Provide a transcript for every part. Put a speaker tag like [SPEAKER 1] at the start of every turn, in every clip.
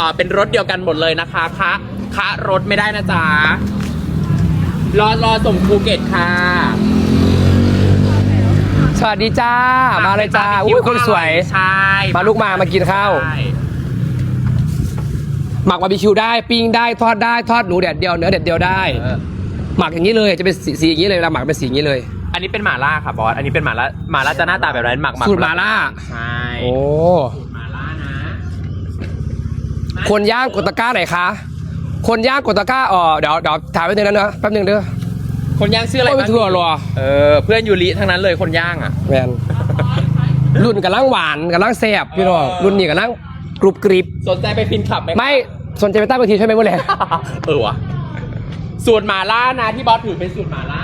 [SPEAKER 1] อ่าเป็นรถเดียวกันหมดเลยนะคะคะคะรถไม่ได้นะจ๊ะรอรอส่งภูเก็ตค่ะ
[SPEAKER 2] สวัสดีจ้า มาเลยจ้าอุ้ยคนสวย
[SPEAKER 1] ใช่
[SPEAKER 2] มาลูกมามากินข้าว
[SPEAKER 1] ใช่
[SPEAKER 2] หมักบาร์บีคิวได้ปิ้งได้ทอดได้ทอดหนูแดดเดียวเนื้อแดดเดียวได้
[SPEAKER 1] เออ
[SPEAKER 2] หมักอย่างนี้เลยจะเป็นสีสีอย่างนี้เลยเวลาหมักเป็นสีอย่างนี้เลย
[SPEAKER 1] อันนี้เป็นหม่าล่าค่ะบอส อันนี้เป็นหม่าล่าหม่าล่าจะหน้าตาแบบนั้นหมักหมัก
[SPEAKER 2] สูตรหมาล่า
[SPEAKER 1] ใช่
[SPEAKER 2] โอ้
[SPEAKER 1] สูตรหม่าล่านะ
[SPEAKER 2] คนย่างกดตะกร้าไหนคะ คนย่างกดตะกร้าอ๋อเดี๋ยวเดี๋ยวถ่ายไว้ตรงนั้นนะแป๊บหนึงเด้อ
[SPEAKER 1] คนย่างชื่ออะไร
[SPEAKER 2] โอ้ย
[SPEAKER 1] บ้าง
[SPEAKER 2] ถั่วเหรอ
[SPEAKER 1] เออเพื่อนยูริทั้งนั้นเลยคนย่างอะ
[SPEAKER 2] แมนรุ่นกับล่างหวานกับล่างแซ่บพี่น้อง
[SPEAKER 1] เออ
[SPEAKER 2] รุ่นนี้กับล่างกรุบกริบ
[SPEAKER 1] สนใจไปฟินขับไหม
[SPEAKER 2] ไม่สนใจไปใต้เวทีใช่ไหมเมื่อไหร่
[SPEAKER 1] เออวะสูตรหม่าล่านะที่บอสถือเป็นสูตรหม่าล่า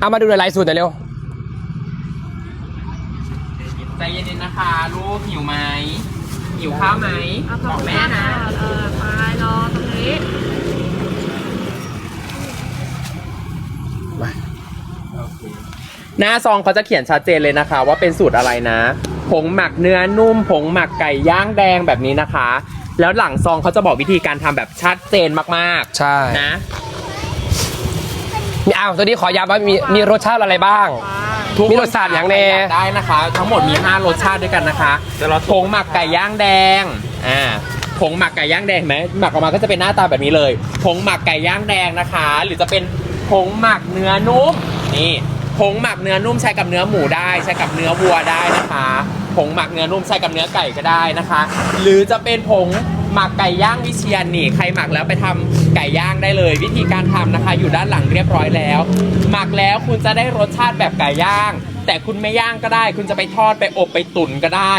[SPEAKER 2] เอามาดูหลายๆสูตรหน่อยเร็ว
[SPEAKER 1] ใจเย็นๆนะคะลูกหิวไหม หิวข้าวไหม
[SPEAKER 3] เอา
[SPEAKER 1] บ
[SPEAKER 3] ขอ
[SPEAKER 1] องก
[SPEAKER 3] แม่
[SPEAKER 1] แม่
[SPEAKER 3] นะ
[SPEAKER 1] นะ
[SPEAKER 3] เออไปรอตรงนี้
[SPEAKER 1] หน้าซองเขาจะเขียนชัดเจนเลยนะคะ ว่าเป็นสูตรอะไรนะ ผงหมักเนื้อนุ่ม ผงหมักไก่ย่างแดงแบบนี้นะคะ แล้วหลังซองเขาจะบอกวิธีการทำแบบชัดเจนมาก
[SPEAKER 2] ใช่
[SPEAKER 1] ๆนะ
[SPEAKER 2] มีอ้าวตัวนี้ขอย้ำว่ามีมีรสชาติอะไรบ้าง
[SPEAKER 1] ทุก
[SPEAKER 2] มีรสชาติอย่างแน่
[SPEAKER 1] ใครกได้นะคะ ทั้งหมดมี 5 รสชาติด้วยกันนะคะผงหมักไก่ย่างแดงอ่าผงหมักไก่ย่างแดงเห็นไหมหมักออกมาก็จะเป็นหน้าตาแบบนี้เลยผงหมักไก่ย่างแดงนะคะ หรือจะเป็นผงหมักเนื้อนุ่มนี่ผงหมักเนื้อนุ่มใช้กับเนื้อหมูได้ ใช้กับเนื้อวัวได้นะคะผงหมักเนื้อนุ่มใช้กับเนื้อไก่ก็ได้นะคะ หรือจะเป็นผง หมักไก่ย่างวิเชียนนี่ใครหมักแล้วไปทำไก่ย่างได้เลย วิธีการทำนะคะ อยู่ด้านหลังเรียบร้อยแล้ว หมักแล้วคุณจะได้รสชาติแบบไก่ย่าง แต่คุณไม่ย่างก็ได้ คุณจะไปทอดไปอบไปตุ๋นก็ได้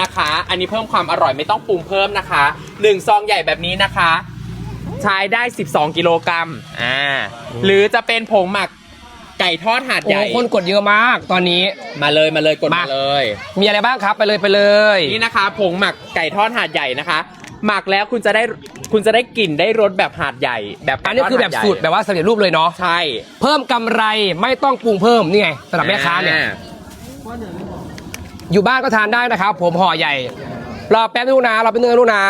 [SPEAKER 1] นะคะ อันนี้เพิ่มความอร่อยไม่ต้องปรุงเพิ่มนะคะหนึ่งซองใหญ่แบบนี้นะคะ ใช้ได้ 12 กิโลกรัมอ่าหรือจะเป็นผงหมักไก่ทอดหาด
[SPEAKER 2] โอ้
[SPEAKER 1] ใหญ่
[SPEAKER 2] คนกดเยอะมากตอนนี้
[SPEAKER 1] มาเลยมาเลยกดมา
[SPEAKER 2] มา
[SPEAKER 1] เลย
[SPEAKER 2] มีอะไรบ้างครับไปเลยไปเลย
[SPEAKER 1] นี่นะคะผงหมักไก่ทอดหาดใหญ่นะคะ หมักแล้วคุณจะได้คุณจะได้กลิ่นได้รสแบบหาดใหญ่ แบบไก่
[SPEAKER 2] อันนี้คือแบบ
[SPEAKER 1] ทดหาดใหญ่
[SPEAKER 2] สูตรแบบว่าสำเร็จรูปเลยเนาะ
[SPEAKER 1] ใช่
[SPEAKER 2] เพิ่มกำไรไม่ต้องปรุงเพิ่มนี่ไงสำหรับแม่ค้าเนี่ย
[SPEAKER 1] อ่
[SPEAKER 2] อยู่บ้านก็ทานได้นะครับ ผมห่อใหญ่รอแป๊บนึงนะรอแป๊บนึงนะลูกนะ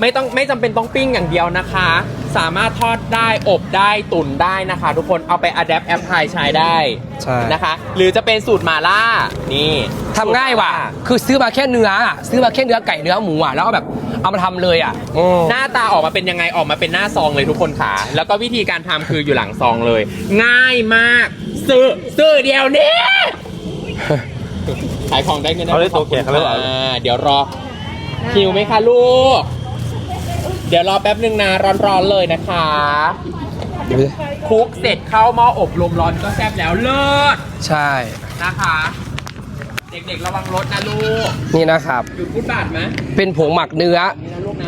[SPEAKER 1] ไม่ต้องไม่จำเป็นต้องปิ้งอย่างเดียวนะคะ สามารถทอดได้อบได้ตุ๋นได้นะคะ ทุกคนเอาไปอัดแอปแอปพลายใช้ได้
[SPEAKER 2] ใช่
[SPEAKER 1] นะคะ หรือจะเป็นสูตรหมาล่านี่
[SPEAKER 2] ทำง่ายว่ะ คือซื้อมาแค่เนื้ออะซื้อมาแค่เนื้อไก่เนื้อหมูอะแล้วก็แบบเอามาทำเลยอะอืม
[SPEAKER 1] หน้าตาออกมาเป็นยังไงออกมาเป็นหน้าซองเลยทุกคนค่ะ แล้วก็วิธีการทำคืออยู่หลังซองเลย ง่ายมากซื้อซื้อเดียวนี้ ขายของได้เงินได้
[SPEAKER 4] เอาเลยตัวแขกเขาเลยเหรอ
[SPEAKER 1] อ่าเดี๋ยวรอหิวไหมคะลูก เดี๋ยวรอแป๊บหนึ่งนะร้อนๆเลยนะคะคลุกเสร็จเข้าหม้ออบลมร้อนก็แซ่บแล้วเลิศ
[SPEAKER 2] ใช่
[SPEAKER 1] นะคะ เด็กๆระวังรถนะลูก
[SPEAKER 2] นี่นะครับ
[SPEAKER 1] อยู่ฟุตบาทไหม
[SPEAKER 2] เป็นผงหมักเนื้อ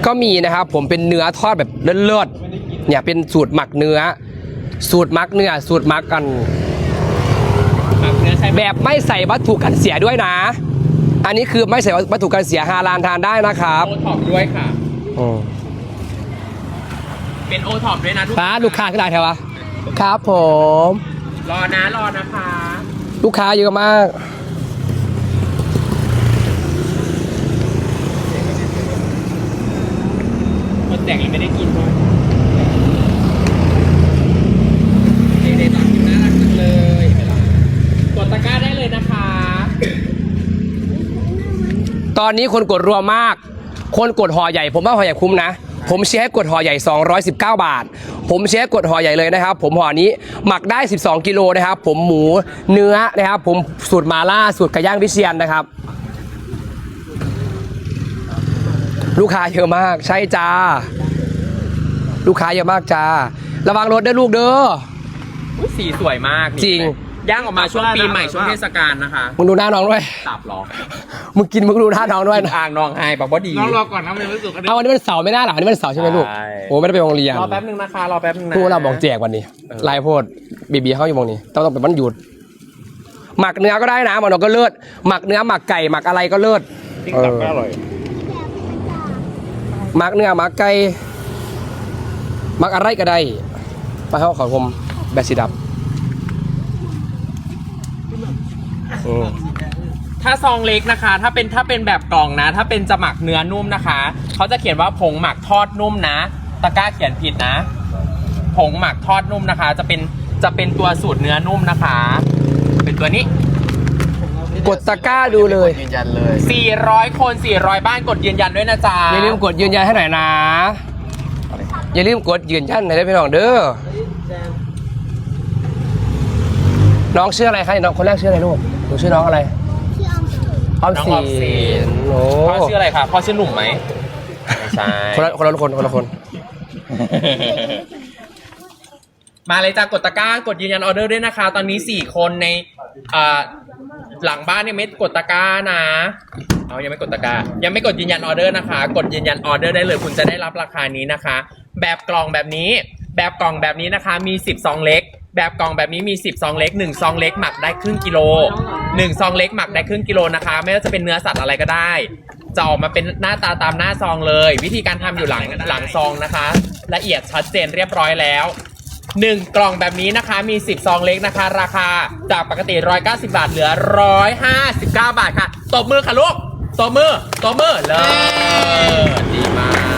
[SPEAKER 2] ก็มีนะครับ ผมเป็นเนื้อทอดแบบเลิศๆเนี่ยเป็นสูตรหมักเนื้อ สูตรหมักเนื้อ สูตรหมักกัน
[SPEAKER 1] หมักเนื้อใช้
[SPEAKER 2] แบบไม่ใส่วัตถุกันเสียด้วยนะ อันนี้คือไม่ใส่วัตถุกันเสียฮาลานทานได้นะครับ
[SPEAKER 1] โอท็อปด้วยค่ะ
[SPEAKER 2] อืม
[SPEAKER 1] เป็นโอท็อปด้วยนะทุก
[SPEAKER 2] ป้าลูกค้าขึ้นได้แถวะครับผม
[SPEAKER 1] รอนะรอนะคะ
[SPEAKER 2] ลูกค้าเยอะมาก
[SPEAKER 1] คนแต่งยังไม่ได้กินด้วยเด็กๆตอนกินน่ารักจังเลยเห็นไหมล่ะกดตะกร้าได้เลยนะคะ
[SPEAKER 2] ตอนนี้คนกดรวมมาก คนกดห่อใหญ่ ผมว่าห่อใหญ่คุ้มนะ ผมเชียร์ให้กดห่อใหญ่ 219 บาท ผมเชียร์ให้กดห่อใหญ่เลยนะครับ ผมห่อนี้หมักได้ 12 กิโลนะครับ ผมหมูเนื้อนะครับ ผมสูตรมาล่าสูตรไก่ย่างวิเชียนนะครับ ลูกค้าเยอะมากใช่จ้า ลูกค้าเยอะมากจ้า ระวังรถด้วยลูกเด้อ
[SPEAKER 1] อุ๊ยสีสวยมากนี่
[SPEAKER 2] จริง
[SPEAKER 1] ย่างออกมาช่วงปีใหม่ช่วงเทศกาลนะคะ
[SPEAKER 2] มึงดูหน้าน้องด้วย
[SPEAKER 1] ตับเหรอ
[SPEAKER 2] มึงกินมึงดูหน้าน้องด้วยนะ
[SPEAKER 1] อ่างนองไฮบอกว่าดี
[SPEAKER 4] น้องรอก่อนนะมันยังไม่สุกอันนี้
[SPEAKER 2] เอาวันนี้เป็นเสาร์ไม่น่าหรอวันนี้เป็นเสาร์ใช่ไหมลูก
[SPEAKER 1] ใช่
[SPEAKER 2] โอ้ไม่ได้ไปโรงเรียน
[SPEAKER 1] รอแป๊บนึงนะคะรอแป๊บนึงนะ
[SPEAKER 2] พวกเราบอกแจกวันนี้ลายโพดบีบีเขาอยู่วงนี้ต้องต้องเป็นวันหยุดหมักเนื้อก็ได้นะหมันก็เลิศหมักเนื้อหมักไก่หมักอะไรก็เลิศ
[SPEAKER 4] ติ๊กตับก็อร่อย
[SPEAKER 2] หมักเนื้อหมักไก่หมักอะไรก็ได้มาเข้าขอผมแบตสีดับ อืม
[SPEAKER 1] ถ้าซองเล็กนะคะ ถ้าเป็นถ้าเป็นแบบกล่องนะ ถ้าเป็นจะหมักเนื้อนุ่มนะคะ เขาจะเขียนว่าผงหมักทอดนุ่มนะ ตะกร้าเขียนผิดนะ ผงหมักทอดนุ่มนะคะ จะเป็นจะเป็นตัวสูตรเนื้อนุ่มนะคะ เป็นตัวนี้
[SPEAKER 2] กดตะกร้าดูเลย
[SPEAKER 4] ยืนยันเลย
[SPEAKER 1] 400 คน 400 บ้านกดยืนยันด้วยนะจ๊ะ
[SPEAKER 2] อย่าลืมกดยืนยันให้หน่อยนะ อย่าลืมกดยืนยันหน่อยได้พี่น้องเด้อน้องชื่ออะไรคะน้องคนแรกชื่ออะไรลูกห นูชื่อน้องอะไรออม
[SPEAKER 1] น้อง
[SPEAKER 2] สิ
[SPEAKER 1] ออมสิน
[SPEAKER 2] นโอ้
[SPEAKER 1] พ่อชื่ออะไรคะพ่อชื่อหนุ่มไหมไม่ใช่
[SPEAKER 2] คนละคนละคนคนละคน
[SPEAKER 1] มาเลยจ้ากดตะกร้ากดยืนยันออเดอร์ด้วยนะคะ ตอนนี้4คนในอ่าหลังบ้านยังไม่กดตะกร้านะ เอายังไม่กดตะกร้ายังไม่กดยืนยันออเดอร์นะคะ กดยืนยันออเดอร์ได้เลย คุณจะได้รับราคานี้นะคะ แบบกล่องแบบนี้ แบบกล่องแบบนี้นะคะ มี10ซองเล็ก แบบกล่องแบบนี้มี10ซองเล็ก1ซองเล็กหมักได้ครึ่งกิโล 1 ซองเล็กหมักได้ครึ่งกิโลนะคะ ไม่ว่าจะเป็นเนื้อสัตว์อะไรก็ได้ จะออกมาเป็นหน้าตาตามหน้าซองเลย วิธีการทำอยู่หลังหลังซองนะคะ ละเอียดชัดเจนเรียบร้อยแล้ว 1 กล่องแบบนี้นะคะมี 10 ซองเล็กนะคะ ราคาจากปกติ 190 บาทเหลือ 159 บาทค่ะตบมือค่ะลูกตบมือตบมือเลยดีมาก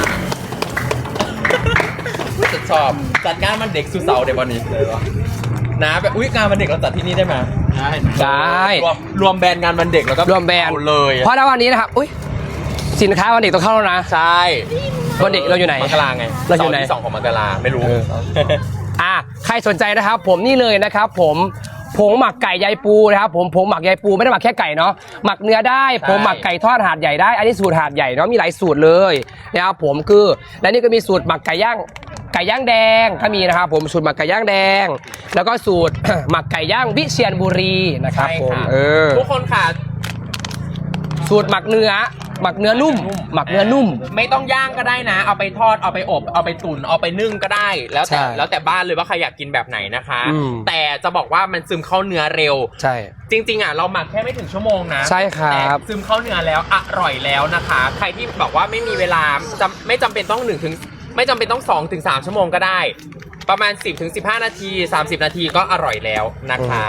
[SPEAKER 1] จะชอบ จัดงานมันเด็กสุดเสาร์เดี๋ยววันนี้เลยวะนะแบบอุ้ยงานวันเด็กเราจัดที่นี่ได้ไหม
[SPEAKER 4] ได้
[SPEAKER 2] ได้
[SPEAKER 1] รวมรวมแบรนด์งานวันเด็กแล้วก็
[SPEAKER 2] รวมแบรนด์
[SPEAKER 1] เอาเลย
[SPEAKER 2] เพราะในวันนี้นะครับ อุ้ยสินค้าวันเด็กต้องเข้าแล้วนะ
[SPEAKER 1] ใช่
[SPEAKER 2] วันเด็กเราอยู่ไหน
[SPEAKER 1] มกราไง
[SPEAKER 2] เราอยู่ไหน
[SPEAKER 1] สที่สองของมกราไม่รู้
[SPEAKER 2] เอออะใครสนใจนะครับ ผมนี่เลยนะครับ ผมผงหมักไก่ใยปูนะครับ ผมผงหมักใยปูไม่ได้หมักแค่ไก่เนาะหมักเนื้อได้ผงหมักไก่ทอดหาดใหญ่ได้ อันนี้สูตรหาดใหญ่เนาะมีหลายสูตรเลยนะครับผมคือและนี่ก็มีสูตรหมักไก่ย่าง ไก่ย่างแดงก็มีนะครับผมสูตรหมักไก่ย่างแดง แล้วก็สูตร หมักไก่ย่างวิเชียรบุรีนะครับ
[SPEAKER 1] ใช่
[SPEAKER 2] ผม
[SPEAKER 1] ค่ะ
[SPEAKER 2] เออ
[SPEAKER 1] ทุกคนค่ะ
[SPEAKER 2] สูตรหมักเนื้อหมักเนื้อนุ่ม หมักเนื้อนุ่ม
[SPEAKER 1] ไม่ต้องย่างก็ได้นะ เอาไปทอดเอาไปอบเอาไปตุ๋นเอาไปนึ่งก็ได้ แล้วแต่
[SPEAKER 2] ใช่
[SPEAKER 1] แล้วแต่บ้านเลยว่าใครอยากกินแบบไหนนะคะ
[SPEAKER 2] อืม
[SPEAKER 1] แต่จะบอกว่ามันซึมเข้าเนื้อเร็ว
[SPEAKER 2] ใช่
[SPEAKER 1] จริง ๆอะเราหมักแค่ไม่ถึงชั่วโมงนะ
[SPEAKER 2] ใช่ครับ
[SPEAKER 1] แต่ซึมเข้าเนื้อแล้วอร่อยแล้วนะคะ ใครที่บอกว่าไม่มีเวลาจำไม่จำเป็นต้องหนึ่งถึง ไม่จำเป็นต้อง2ถึง3ชั่วโมงก็ได้ ประมาณ 10ถึง15 นาที 30 นาทีก็อร่อยแล้วนะคะ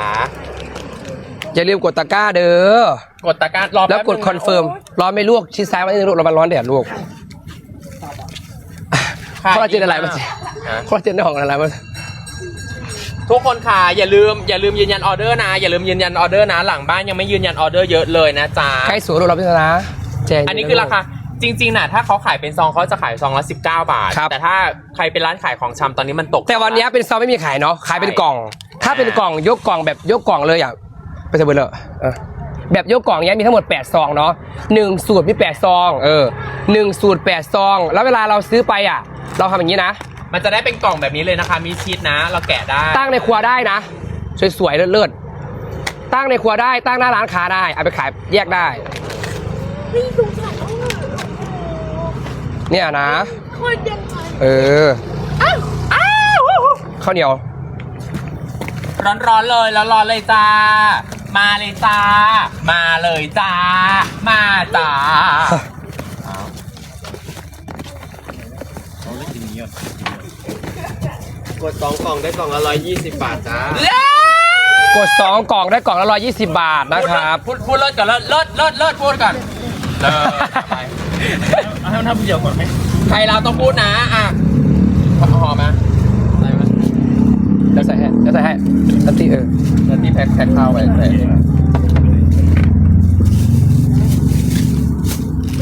[SPEAKER 2] อย่าลืมกดตะกร้าเด้อ
[SPEAKER 1] กดตะกร้ารอ
[SPEAKER 2] แล้ว
[SPEAKER 1] ป๊บ
[SPEAKER 2] กด
[SPEAKER 1] งะ
[SPEAKER 2] คอนเฟิร์มร้อนไม่ลวกชิดซ้ายมานิดนึงลูกเรามันร้อนแดดลูก
[SPEAKER 1] ค่ะ
[SPEAKER 2] คอลลาเจนอะไรมา
[SPEAKER 1] ฮะ
[SPEAKER 2] คอลลาเจนได้ของอะไรมา
[SPEAKER 1] ทุกคนค่ะอย่าลืมอย่าลืมยืนยันออเดอร์นะ อย่าลืมยืนยันออเดอร์นะ หลังบ้านยังไม่ยืนยันออเดอร์เยอะเลยนะจ๊ะ
[SPEAKER 2] ใกล้สวยลูกเราพิจารณาแจ้ง
[SPEAKER 1] อันนี้คือราคา จริงๆนะถ้าเขาขายเป็นซองเขาจะขายซองละ19 บาท
[SPEAKER 2] ครับ
[SPEAKER 1] แต่ถ้าใครเป็นร้านขายของชำตอนนี้มันตก
[SPEAKER 2] แต่วันนี้เป็นซองไม่มีขายเนาะขายเป็นกล่อง ถ้าเป็นกล่องยกกล่องแบบยกกล่องเลยอะไปเถอะเบอร์เลยเออแบบยกกล่องเนี้ยมีทั้งหมด 8 ซองเนาะหนึ่งสูตรมี 8 ซองเออหนึ่งสูตร 8 ซอง แล้วเวลาเราซื้อไปอะ เราทำอย่างนี้นะ
[SPEAKER 1] มันจะได้เป็นกล่องแบบนี้เลยนะคะ มีชีสนะ เราแกะได้
[SPEAKER 2] ตั้งในครัวได้นะ สวยๆเลิศๆตั้งในครัวได้ตั้งหน้าร้านค้าได้เอาไปขายแยกได้ เนี่ยนะ
[SPEAKER 3] คนยังไง
[SPEAKER 2] เออข้าวเหนียว
[SPEAKER 1] ร้อนๆเลยแล้วร้อนเลยจ้า มาเลยจ้า มาเลยจ้า มาจ้า
[SPEAKER 4] กดสองกล่องได้กล่องละร้อยยี่สิบบาทจ้า
[SPEAKER 2] กด 2 กล่องได้กล่องละ120 บาทนะครับ
[SPEAKER 1] พูดพูดเลิศก่อนเลิศเลิศเลิศเลิศพูดก่อนเลิศไป
[SPEAKER 4] เอาให้มันทำเดียวก่อนไหม
[SPEAKER 1] ใครเราต้องพูดนะ อะหอมไหมอะไรไหม
[SPEAKER 2] เดี๋ยวใส่ให้เดี๋ยวใส่ให้ตันตีเออ
[SPEAKER 1] แล้วที่แพ็คแพ็คข้าวไว้ใส่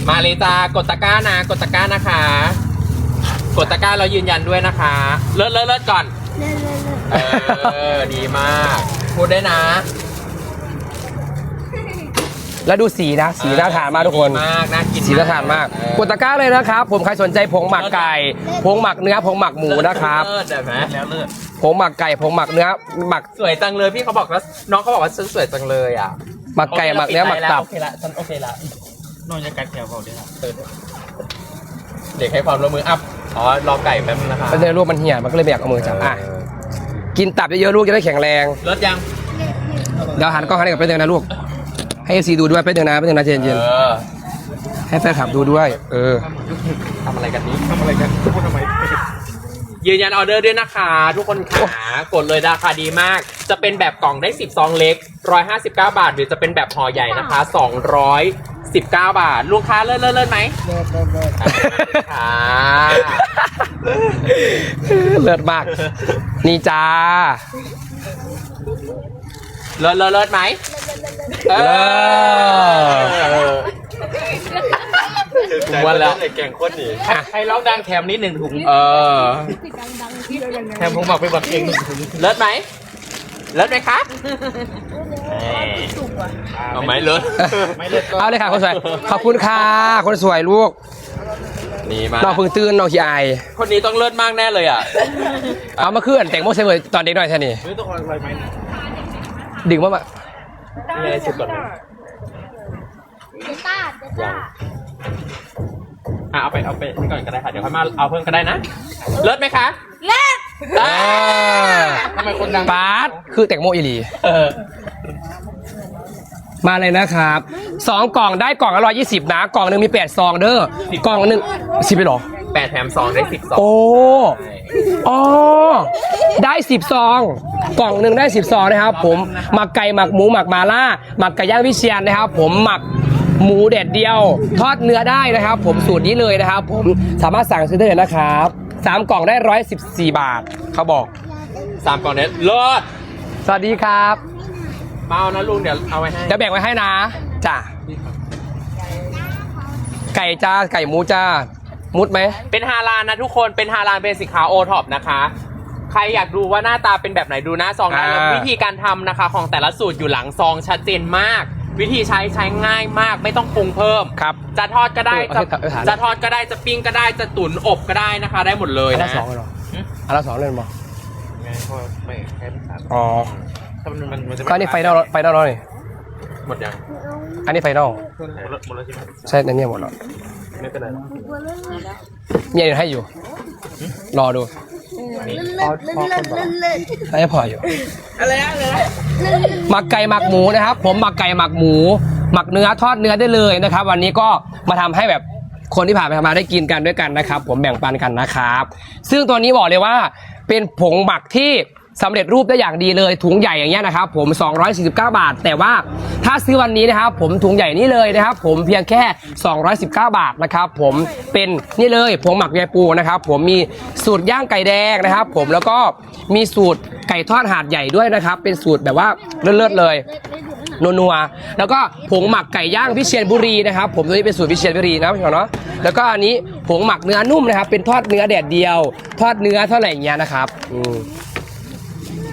[SPEAKER 1] มาเลยจ้ากดตะกร้านะ กดตะกร้านะคะ กดตะกร้าเรายืนยันด้วยนะคะ เลิศเลิศเลิศก่อน
[SPEAKER 3] เล่นเล่นเล่น
[SPEAKER 1] เออ ดีมาก พูดได้นะ
[SPEAKER 2] แล้วดูสีนะ สีน่าทานมากทุกคน
[SPEAKER 1] ดีมากน่ากิน
[SPEAKER 2] สีน่าทานมาก
[SPEAKER 1] เออก
[SPEAKER 2] ดตะกร้าเลยนะครับ ผมใครสนใจผงหมักไก่ผงหมักเนื้อผงหมักหมูนะครับ
[SPEAKER 1] เลิศเห็นไหม
[SPEAKER 4] แล้วเลือด
[SPEAKER 2] ผงหมักไก่ผงหมักเนื้อหมัก
[SPEAKER 1] สวยจังเลยพี่เขาบอกว่าน้องเขาบอกว่าฉันสวยจังเลยอะ
[SPEAKER 2] หมักไก่หมักเนื้อหมักตับ
[SPEAKER 1] โอเคละฉันโอเคละ
[SPEAKER 4] นอนจะกัดแถวเขาด้วยครับ
[SPEAKER 1] เออเด็กให้ความร่วมมืออัพอ๋อรอไก่แป๊บนึงนะคะ
[SPEAKER 2] เป็นในรูปมันเหี่ยมันก็เลยไม่อยากเอามือจับอะกินตับเยอะๆลูกจะได้แข็งแรง
[SPEAKER 1] เลิศยัง
[SPEAKER 2] เดี๋ยวหันกล้องหันกับไปเดี๋ยวนะลูก ให้เอซีดูด้วยไปเดี๋ยวนะไปเดี๋ยวนะเย็น
[SPEAKER 1] เออ
[SPEAKER 2] ๆให้แฟนคลับดูด้วย เออ
[SPEAKER 1] ทำอะไรกันนี้
[SPEAKER 4] ทำอะไรกันพูดทำไม
[SPEAKER 1] ยืนยันออเดอร์ด้วยนะคะ ทุกคนขากดเลยราคาดีมาก จะเป็นแบบกล่องได้ 10 ซองเล็ก 159 บาท หรือจะเป็นแบบห่อใหญ่นะคะ 219 บาท ลูกค้าเลิศเลิศเลิศไหม
[SPEAKER 3] เลิศเลิศเลิศ
[SPEAKER 1] ค่ะ
[SPEAKER 2] เลิศมาก นี่จ้า
[SPEAKER 1] เลิศเลิศเลิศไหม เออผมว่าแล้ว
[SPEAKER 4] แก่งคนนี่
[SPEAKER 1] ให้ร้องดังแถมนิดหนึ่งถุง เออ
[SPEAKER 4] แถมผมบอกไปบอกเองหนึ่งถุง
[SPEAKER 1] เลิศไหมเลิศไหมคะเอาไหมเลิศ
[SPEAKER 4] เอา
[SPEAKER 2] เลยค่ะคนสวย ขอบคุณค่ะคนสวยลูก
[SPEAKER 1] นี่มา
[SPEAKER 2] น้องเพึ่งตื่นน้องขี้อาย
[SPEAKER 1] คนนี้ต้องเลิศมากแน่เลยอะ
[SPEAKER 2] เอามาขึ้นแต่งโมเสเวอร์ตอนเด็กหน่อยแท่นี้ดึงมา มา
[SPEAKER 1] มีอะไรสุดก่อนไหม
[SPEAKER 3] เดต้าเดต้า
[SPEAKER 1] อะเอาไปเอาไปนี่ก่อนก็ได้ค่ะ เดี๋ยวค่อยมาเอาเพิ่มก็ได้นะ เลิศไหมคะ
[SPEAKER 3] เลิศ
[SPEAKER 1] เออ
[SPEAKER 4] ทำไมคนดัง
[SPEAKER 2] ปาร์ตคือแต่งโมอีหลี
[SPEAKER 1] เออ
[SPEAKER 2] มาเลยนะครับสองกล่องได้กล่องละร้อยยี่สิบนะ กล่องหนึ่งมีแปดซองเด้อกล่องหนึ่งสิบไปหรอ
[SPEAKER 1] แปดแถมสองได้สิบสอง
[SPEAKER 2] โอ้อ๋อได้สิบซองกล่องหนึ่งได้สิบซองนะครับ ผมหมักไก่หมักหมูหมักมาล่าหมักไก่ย่างวิเชียนนะครับ ผมหมักหมูแดดเดียว ทอดเนื้อได้นะครับ ผมสูตรนี้เลยนะครับ ผมสามารถสั่งซื้อได้เลยนะครับสามกล่องได้ร้อยสิบสี่บาท เขาบอก
[SPEAKER 1] สามกล่องเนี้ยเลิศ
[SPEAKER 2] สวัสดีครับ
[SPEAKER 1] มาเอานะลุงเดี๋ยวเอาไว้ให้
[SPEAKER 2] เดี๋ยวแบ่งไว้ให้นะจ้ะไก่จ้าไก่หมูจ้า มุดไหม
[SPEAKER 1] เป็นฮาลานนะทุกคนเป็นฮาลานเป็นสินค้าโอท็อปนะคะ ใครอยากดูว่าหน้าตาเป็นแบบไหนดูหน้าซองได้แล้ว
[SPEAKER 2] อ่า
[SPEAKER 1] วิธีการทำนะคะ ของแต่ละสูตรอยู่หลังซองชัดเจนมาก วิธีใช้ใช้ง่ายมาก ไม่ต้องปรุงเพิ่ม
[SPEAKER 2] ครับ
[SPEAKER 1] จะทอดก็ได้
[SPEAKER 2] เออ
[SPEAKER 1] จะ
[SPEAKER 2] เอาให้ถาม
[SPEAKER 1] จะทอดก็ได้จะปิ้งก็ได้จะตุ๋นอบก็ได้นะคะ ได้หมดเลย
[SPEAKER 2] อันละ
[SPEAKER 1] นะ
[SPEAKER 2] สองเลยเหรออันละสองเลยมั้ง
[SPEAKER 4] ไงเพราะไม่แค่สาม
[SPEAKER 2] อ๋อ
[SPEAKER 4] ถ้ามันมันมันจะ
[SPEAKER 2] ก็อันนี่ไฟนอลไฟนอลนี่
[SPEAKER 1] หมดยัง
[SPEAKER 2] อันนี้ไฟนอล
[SPEAKER 4] หมดแล้วหมดแล้วใช่ไหม
[SPEAKER 2] ใช่ในเนี่ยหมดแล้ว
[SPEAKER 4] ไม่เป็นไรหรอก
[SPEAKER 2] มีอะไรให้อยู่ รอดู
[SPEAKER 3] เลิศเลิศเลิศเลิศเลิศ
[SPEAKER 2] ให้พออยู่หมักไก่หมักหมูนะครับ ผมหมักไก่หมักหมู หมักเนื้อทอดเนื้อได้เลยนะครับ วันนี้ก็มาทำให้แบบคนที่ผ่านไปผ่านมาได้กินกันด้วยกันนะครับ ผมแบ่งปันกันนะครับ ซึ่งตัวนี้บอกเลยว่าเป็นผงหมักที่ สำเร็จรูปได้อย่างดีเลยถุงใหญ่อย่างเงี้ยนะครับผม 249 บาท แต่ว่าถ้าซื้อวันนี้นะครับผมถุงใหญ่นี้เลยนะครับผมเพียงแค่ 219 บาทนะครับผมเป็นนี่เลยผงหมักยายปูนะครับผมมีสูตรย่างไก่แดงนะครับ ผมแล้วก็มีสูตรไก่ทอดหาดใหญ่ด้วยนะครับ เป็นสูตรแบบว่าเลิศๆเลยนัวๆแล้วก็ผงหมักไก่ย่างวิเชียรบุรีนะครับ ผมตัวนี้เป็นสูตรวิเชียรบุรีนะพี่เนาะแล้วก็อันนี้ผงหมักเนื้อนุ่มนะครับ เป็นทอดเนื้อแดดเดียว ทอดเนื้อเท่าไหร่เงี้ยนะครับอืม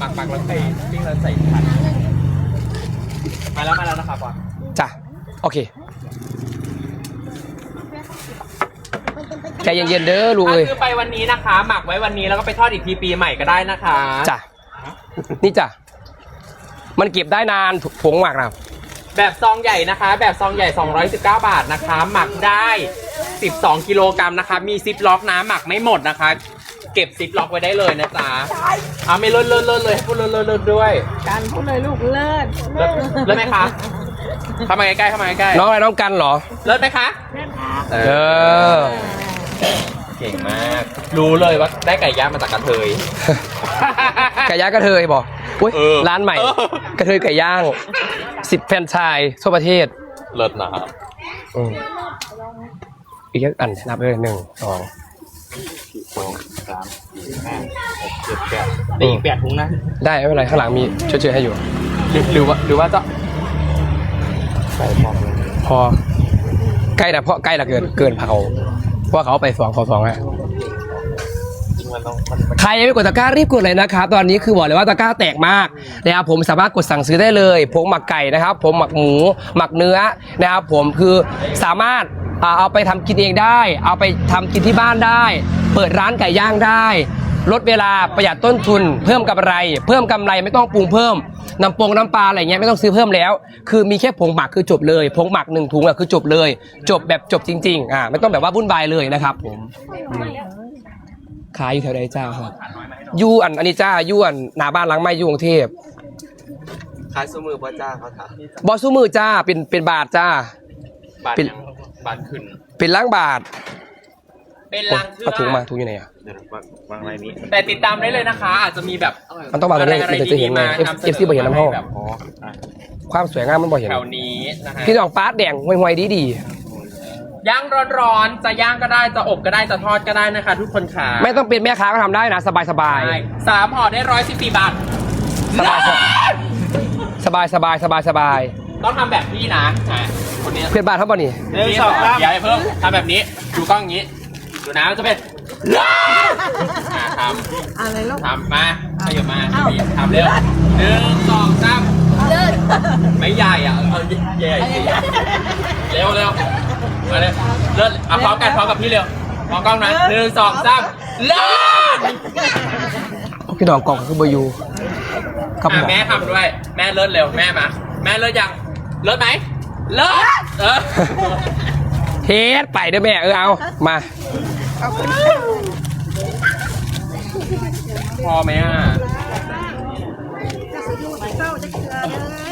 [SPEAKER 1] ปักปักแล้วใส่ปิ้งแล้วใส่ผัดมาแล้วมาแล้วนะครับว่ะ
[SPEAKER 2] จ้ะโอเคใจเย็นๆเด้อลูก
[SPEAKER 1] ถ้า
[SPEAKER 2] เอ้ย
[SPEAKER 1] ซื้อไปวันนี้นะคะ หมักไว้วันนี้แล้วก็ไปทอดอีกทีปีใหม่ก็ได้นะคะ
[SPEAKER 2] จ้ะนี่จ้ะมันเก็บได้นานผงหมักนะ
[SPEAKER 1] แบบซองใหญ่นะคะ แบบซองใหญ่ 219 บาทนะคะ หมักได้ 12 กิโลกรัมนะคะ มีซิปล็อกนะหมักไม่หมดนะคะ เก็บซิปล็อกไว้ได้เลยนะจ๊ะเอาไม่เลิศเลิศเลิศเลยให้พูดเลิศเลิศเลิศด้วย
[SPEAKER 3] การพูดเลยลูกเลิศ
[SPEAKER 1] เลิศเลิศไหมคะเข้ามาใกล้ๆเข้ามาใกล้
[SPEAKER 2] น้องอะไรน้องกันเหรอ
[SPEAKER 1] ๆเลิศไหมคะ
[SPEAKER 2] เออ
[SPEAKER 1] เก่งมาก รู้เลยว่าได้ไก่ย่างมาจากกระเทย
[SPEAKER 2] ไก่ย่างกระเทยบอกอุ้ย
[SPEAKER 1] เออ
[SPEAKER 2] ร้านใหม่
[SPEAKER 1] เออ
[SPEAKER 2] กระเทยไก่ย่างสิบแฟรนไชายทั่วประเทศ
[SPEAKER 1] เลิศนะ
[SPEAKER 2] อืมอีกอันนับเลยหนึ่งสอง
[SPEAKER 4] สองสามสี่ห้าหกเจ็ดแปดได้อีกแปดถุงนะ
[SPEAKER 2] ได้ไม่เป็นไรข้างหลังมีเชื่อๆให้อยู่
[SPEAKER 1] หรือหรือว่าหรือว่าจะ
[SPEAKER 4] ใส่หมอกเลย
[SPEAKER 2] พอใกล้ละเพราะใกล้ละเกินเกินเผาเพราะว่าเขาเอาไปสองสองสองแล้ว
[SPEAKER 4] จริงมันต้องมันมัน
[SPEAKER 2] ใครยังไม่กดตะกร้ารีบกดเลยนะครับตอนนี้คือบอกเลยว่าตะกร้าแตกมากนะครับผมสามารถกดสั่งซื้อได้เลยผงหมักไก่นะครับ ผมหมักหมูหมักเนื้อนะครับผมคือสามารถอ่า เอาไปทำกินเองได้ เอาไปทำกินที่บ้านได้ เปิดร้านไก่ย่างได้ ลดเวลาประหยัดต้นทุน เพิ่มกำไร เพิ่มกำไรไม่ต้องปรุงเพิ่มน้ำปงน้ำปลาอะไรเงี้ยไม่ต้องซื้อเพิ่มแล้ว คือมีแค่ผงหมักคือจบเลย ผงหมักหนึ่งถุงอะคือจบเลย จบแบบจบจริงๆอ่าไม่ต้องแบบว่าวุ่นวายเลยนะครับผมอืมขายอยู่แถวใดเจ้าครับยูอันอันนี้จ้ายูอันหน้าบ้านหลังไม่ยูกรุงเทพ
[SPEAKER 4] ขายสมือพ่อจ้าเขาถาม
[SPEAKER 2] บอสซูมือจ้าเป็นเป็นบาทจ้า
[SPEAKER 1] บาท
[SPEAKER 2] เป็น
[SPEAKER 1] ยัง บาทขึ้น
[SPEAKER 2] เป็นล้างบาท
[SPEAKER 1] เป็นรังเชือ
[SPEAKER 2] เอาถุงมา
[SPEAKER 1] ก
[SPEAKER 2] ถุงอยู่ไหนอะ
[SPEAKER 4] เดี๋ยววางวางอะไรนี้
[SPEAKER 1] แต่ติดตามได้เลยนะคะ อาจจะมีแบบ
[SPEAKER 2] มันต้องวางตรงนี้
[SPEAKER 1] อะไร
[SPEAKER 2] มันจะเห็นไง
[SPEAKER 1] ดีๆมา
[SPEAKER 2] F- FC บ่เห็นน้ำห้อง
[SPEAKER 1] แบบ
[SPEAKER 4] อ๋ออะ
[SPEAKER 2] ความสวยงามมันบ่เห็น
[SPEAKER 1] แถวนี้นะฮะ
[SPEAKER 2] พี่น้องป้าดแดงห่วยๆดีดี
[SPEAKER 1] ย่างร้อนๆ จะย่างก็ได้จะอบก็ได้จะทอดก็ได้นะคะ ทุกคนค่ะ
[SPEAKER 2] ๆไม่ต้องเป็นแม่ค้าก็ทำได้นะสบายสบาย
[SPEAKER 1] ใช่สามห่อได้ร้อยสิบสี่บาท
[SPEAKER 2] สบายสบายสบายสบายสบาย
[SPEAKER 1] ต้องทำแบบพี่นะอะคนนี้
[SPEAKER 2] เพื่อนบ้านเขาบ่นี่
[SPEAKER 4] หนึ่งสองสาม
[SPEAKER 1] อย่าให้เพิ่มทำแบบนี้ ดูกล้องอย่างนี้ ดูนะมันจะเป็นอะทำ
[SPEAKER 3] อะไรลูก
[SPEAKER 1] ทำมาขยับมาทำเร็วหนึ่งสองสาม
[SPEAKER 3] เลิศ
[SPEAKER 1] ไม่ใหญ่อะเอาใหญ่ใหญ่เร็วเร็วมาเลยเลิศเอาพร้อมกันพร้อมกับพี่เร็วมองกล้องนะหนึ่งสองสามเลิศ
[SPEAKER 2] พี่น้องกล่องคือบอยูครับผ
[SPEAKER 1] อะ
[SPEAKER 2] ม
[SPEAKER 1] แม่ทำด้วย แม่เลิศเร็วแม่มา แม่เลิศยัง เลิศไหมเลิศเออ
[SPEAKER 2] เฮ็ดไปเด้อแม่เออเอามา
[SPEAKER 1] พอไหมอะ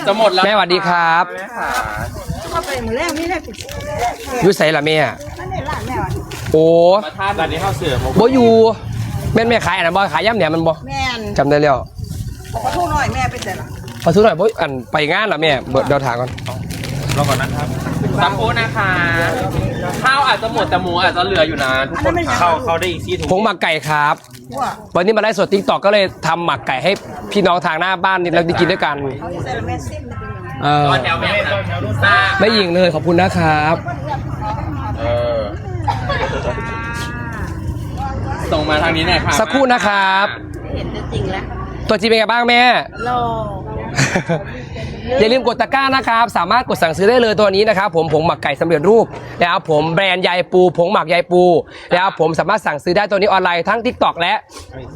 [SPEAKER 1] จะหมดแล้ว
[SPEAKER 2] แม่สวัสดีครับ
[SPEAKER 1] แม่ขา
[SPEAKER 3] เข้าไปหมดแล้วนี่แหละ
[SPEAKER 2] อยูใส่ละแม่
[SPEAKER 3] นั่นในร้านแม่วะ
[SPEAKER 2] โอ้
[SPEAKER 1] มาทาน
[SPEAKER 4] ตอนนี้เข้าเสือผม
[SPEAKER 2] บอยู่แม่นแม่ขายอันนั้นบ่ขายย่ำเนี่ยมันบ่
[SPEAKER 3] แม่น
[SPEAKER 2] จำได้แล้ว
[SPEAKER 3] ขอโทษหน่อยแม่ไปแต่ละ
[SPEAKER 2] พ อซื้อหน่อยบ่อันไปงานละแม่เบิดเดี๋ยวถามก่อน
[SPEAKER 4] รอก่อนนะครับ
[SPEAKER 1] สักครู่นะคะ ข้าวอาจจะหมดแต่หมูอาจจะเหลืออยู่นะทุกคนค่ะ
[SPEAKER 4] เข้าเข้าได้อีกสี่ถุง
[SPEAKER 2] ผงหมักไก่ครับ
[SPEAKER 3] ว่า
[SPEAKER 2] วันนี้มาไลฟ์สดติ๊กตอกก็เลยทำหมักไก่ให้พี่น้องทางหน้าบ้านนี่เราได้กินด้วยกัน
[SPEAKER 3] เขาจะใส่ละแม่ซิมนะเป็นยังไง
[SPEAKER 2] เออ
[SPEAKER 1] ตอนแถวแม่นะทราบ
[SPEAKER 2] ไม่ยิงเลยขอบคุณนะครับ
[SPEAKER 1] เออส่งมาทางนี้หน่อยค่ะ
[SPEAKER 2] สักครู่นะครับ
[SPEAKER 3] เห็นจริงแล้ว
[SPEAKER 2] ตัวจริงเป็นไงบ้างแม่
[SPEAKER 3] รอ
[SPEAKER 2] อย่าลืมกดตะกร้านะครับ สามารถกดสั่งซื้อได้เลยตัวนี้นะครับผมผงหมักไก่สำเร็จรูปนะครับผมแบรนด์ยายปูผงหมักยายปูนะครับผมสามารถสั่งซื้อได้ตัวนี้ออนไลน์ทั้ง t ิ k t o อกและ